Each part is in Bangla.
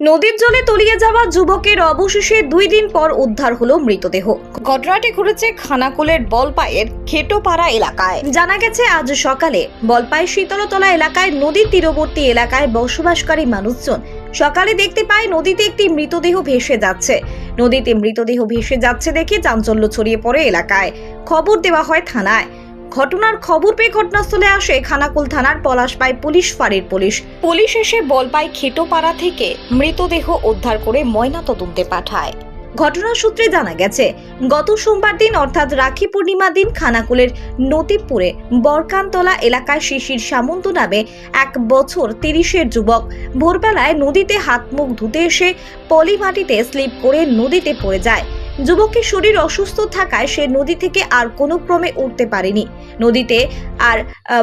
নদীর জলে তলিয়ে যাওয়া যুবকের অবশেষে দুই দিন পর উদ্ধার হলো মৃতদেহ। ঘটনাটি ঘটেছে খানাকুলের বলপাইয়ের খেটোপাড়া এলাকায়। জানা গেছে আজ সকালে বলপাই শীতলতলা এলাকায় নদীর তীরবর্তী এলাকায় বসবাসকারী মানুষজন সকালে দেখতে পায় নদীতে একটি মৃতদেহ ভেসে যাচ্ছে। নদীতে মৃতদেহ ভেসে যাচ্ছে দেখে চাঞ্চল্য ছড়িয়ে পড়ে এলাকায়। খবর দেওয়া হয় থানায়। ঘটনার খবর পেয়ে ঘটনাস্থলে আসে খানাকুল থানার পলাশপাই পুলিশ, ফাঁড়ির পুলিশ। পুলিশ এসে বলপাই খেটোপাড়া থেকে মৃতদেহ উদ্ধার করে ময়না তদন্তে পাঠায়। ঘটনার সূত্রে জানা গেছে, গত সোমবার দিন, অর্থাৎ রাখি পূর্ণিমা দিন, খানাকুলের নতিপুরে বরকানতলা এলাকায় শিশির সামন্ত নামে এক বছর তিরিশের যুবক ভোরবেলায় নদীতে হাত মুখ ধুতে এসে পলিমাটিতে স্লিপ করে নদীতে পড়ে যায়। যুবকের শরীর অসুস্থ থাকায় সে নদী থেকে আর কোনো ক্রমে উঠতে পারেনি। নদীতে আর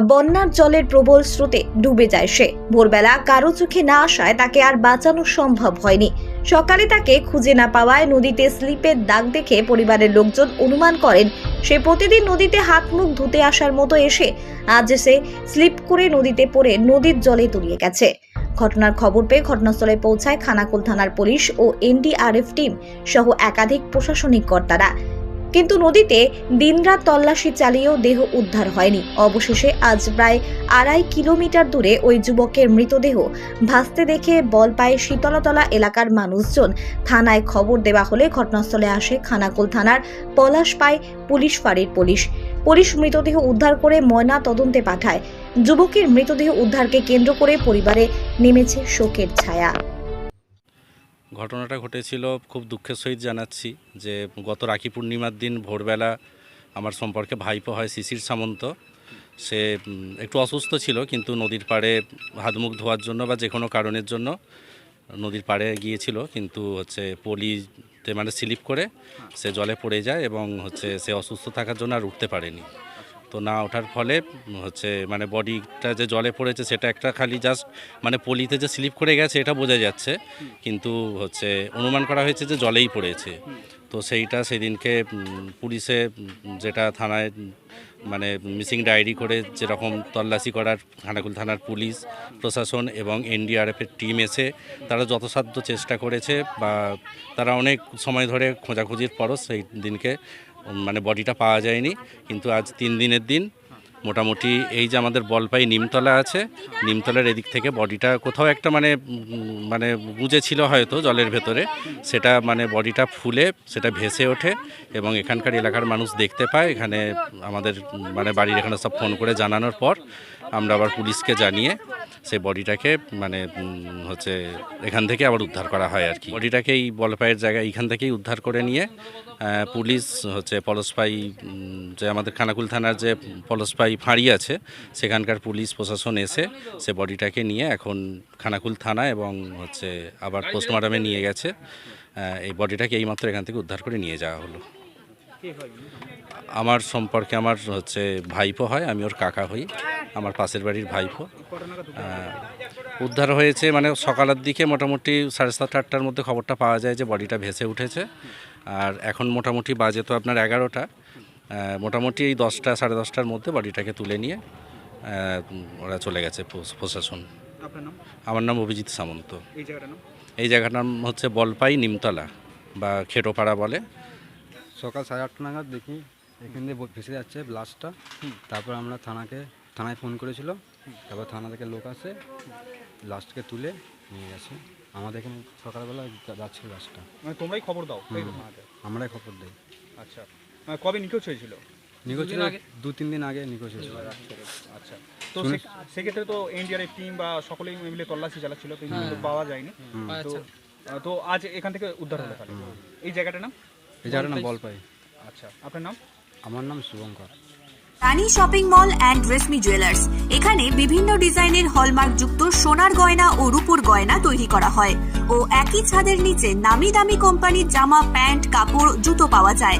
বন্যার জলের প্রবল স্রোতে ডুবে যায় সে। ভোরবেলা কারও চোখে না আসায় তাকে আর বাঁচানো সম্ভব হয়নি। সকালে তাকে খুঁজে না পাওয়ায় নদীতে স্লিপের দাগ দেখে পরিবারের লোকজন অনুমান করেন, সে প্রতিদিন নদীতে হাত মুখ ধুতে আসার মতো এসে আজ সে স্লিপ করে নদীতে পড়ে নদীর জলে তলিয়ে গেছে। ঘটনার খবর পেয়ে ঘটনাস্থলে পৌঁছায় খানাকুল থানার পুলিশ ও এনডিআরএফ টিম সহ একাধিক প্রশাসনিক কর্তারা। কিন্তু নদীতে দিনরাত তল্লাশি চালিয়েও দেহ উদ্ধার হয়নি। অবশেষে আজ প্রায় আড়াই কিলোমিটার দূরে ওই যুবকের মৃতদেহ ভাসতে দেখে বল পায়ে শীতলতলা এলাকার মানুষজন থানায় খবর দেওয়া হলে ঘটনাস্থলে আসে খানাকুল থানার পলাশ পায় পুলিশ ফাঁড়ির পুলিশ। পুলিশ মৃতদেহ উদ্ধার করে ময়না তদন্তে পাঠায়। যুবকের মৃতদেহ উদ্ধারকে কেন্দ্র করে পরিবারে নেমেছে শোকের ছায়া। ঘটনাটা ঘটেছিল, খুব দুঃখের সহিত জানাচ্ছি যে গত রাখি পূর্ণিমার দিন ভোরবেলা আমার সম্পর্কে ভাইপো হয় শিশির সামন্ত। সে একটু অসুস্থ ছিল, কিন্তু নদীর পাড়ে হাত মুখ ধোয়ার জন্য বা যে কোনো কারণের জন্য নদীর পাড়ে গিয়েছিল, কিন্তু হচ্ছে পলিতে মানে স্লিপ করে সে জলে পড়ে যায় এবং হচ্ছে সে অসুস্থ থাকার জন্য আর উঠতে পারেনি। তো না ওঠার ফলে, হচ্ছে মানে বডিটা যে জলে পড়েছে সেটা একটা খালি জাস্ট মানে পলিতে যে স্লিপ করে গেছে এটা বোঝা যাচ্ছে। কিন্তু, হচ্ছে, অনুমান করা হয়েছে যে জলেই পড়েছে। তো সেইটা সেদিনকে পুলিশে, যেটা থানায় মানে মিসিং ডায়েরি করে যেরকম তল্লাশি করার, খানাকুল থানার পুলিশ, প্রশাসন এবং এনডিআরএফের টিম এসে তারা যথাসাধ্য চেষ্টা করেছে বা তারা অনেক সময় ধরে খোঁজাখুঁজির পরও সেই দিনকে মানে বডিটা পাওয়া যায়নি। কিন্তু আজ তিন দিনের দিন মোটামুটি এই যে আমাদের বলপাই নিমতলা আছে, নিমতলার এদিক থেকে বডিটা কোথাও একটা মানে মানে গুজে ছিল হয়তো জলের ভেতরে, সেটা মানে বডিটা ফুলে, সেটা ভেসে ওঠে এবং এখানকার এলাকার মানুষ দেখতে পায়। এখানে আমাদের মানে বাড়ির এখানে সব ফোন করে জানানোর পর আমরা আবার পুলিশকে জানিয়ে সেই বডিটাকে মানে হচ্ছে এখান থেকে আবার উদ্ধার করা হয় আর কি। বডিটাকে এই বলপাইয়ের জায়গায় এখান থেকেই উদ্ধার করে নিয়ে পুলিশ হচ্ছে পলসপাই যে আমাদের খানাকুল থানার যে পলসপাই ফাঁড়ি আছে। সেখানকার পুলিশ, প্রশাসন এসে সে বডিটাকে নিয়ে এখন খানাকুল থানা এবং হচ্ছে আবার পোস্টমর্টমে নিয়ে গেছে। এই বডিটাকে এইমাত্র এখান থেকে উদ্ধার করে নিয়ে যাওয়া হলো। আমার সম্পর্কে আমার হচ্ছে ভাইপো হয়, আমি ওর কাকা হই, আমার পাশের বাড়ির ভাইপো। উদ্ধার হয়েছে মানে সকালের দিকে মোটামুটি সাড়ে সাতটা আটটার মধ্যে খবরটা পাওয়া যায় যে বডিটা ভেসে উঠেছে। আর এখন মোটামুটি বাজে তো আপনার এগারোটা। মোটামুটি এই দশটা সাড়ে দশটার মধ্যে বাড়িটাকে তুলে নিয়ে ওরা চলে গেছে প্রশাসন। আপনার নাম? আমার নাম অভিজিৎ সামন্ত। এই জায়গাটার নাম? এই জায়গাটার নাম হচ্ছে বলপাই নিমতলা বা খেটোপাড়া বলে। সকাল সাড়ে আটটা নাগাদ দেখি এখান দিয়ে ভেসে যাচ্ছে ব্লাস্টটা তারপর আমরা থানাকে থানায় ফোন করেছিল। তারপর থানা থেকে লোক আসে লাশটাকে তুলে নিয়ে গেছে। আমাদের এখানে সকালবেলা যা- যাচ্ছিল লাশটা মানে তোমরাই খবর দাও? আমরাই খবর দিই। আচ্ছা। কবে নিখোঁজ হয়েছিল? নিখোঁজ ছিল দু তিন দিন আগে নিখোঁজ হয়েছিল। আচ্ছা। তো সেক্ষেত্রে তো এনডিআরএফ টিম বা সকলেই মিলে তল্লাশি চালাচ্ছিল তো কিন্তু পাওয়া যায়নি। তো তো আজ এখান থেকে উদ্ধার হলো তাহলে। এই জায়গাটার নাম? এই জায়গাটার নাম বল পাই আচ্ছা আপনার নাম? আমার নাম Shubhankar. Rani shopping mall and Reshmi jewellers. এখানে বিভিন্ন ডিজাইনের হলমার্ক যুক্ত সোনার গয়না ও রূপোর গয়না তৈরি করা হয়। ও একই ছাদের নিচে নামি দামি কোম্পানির জামা প্যান্ট কাপড় জুতো পাওয়া যায়।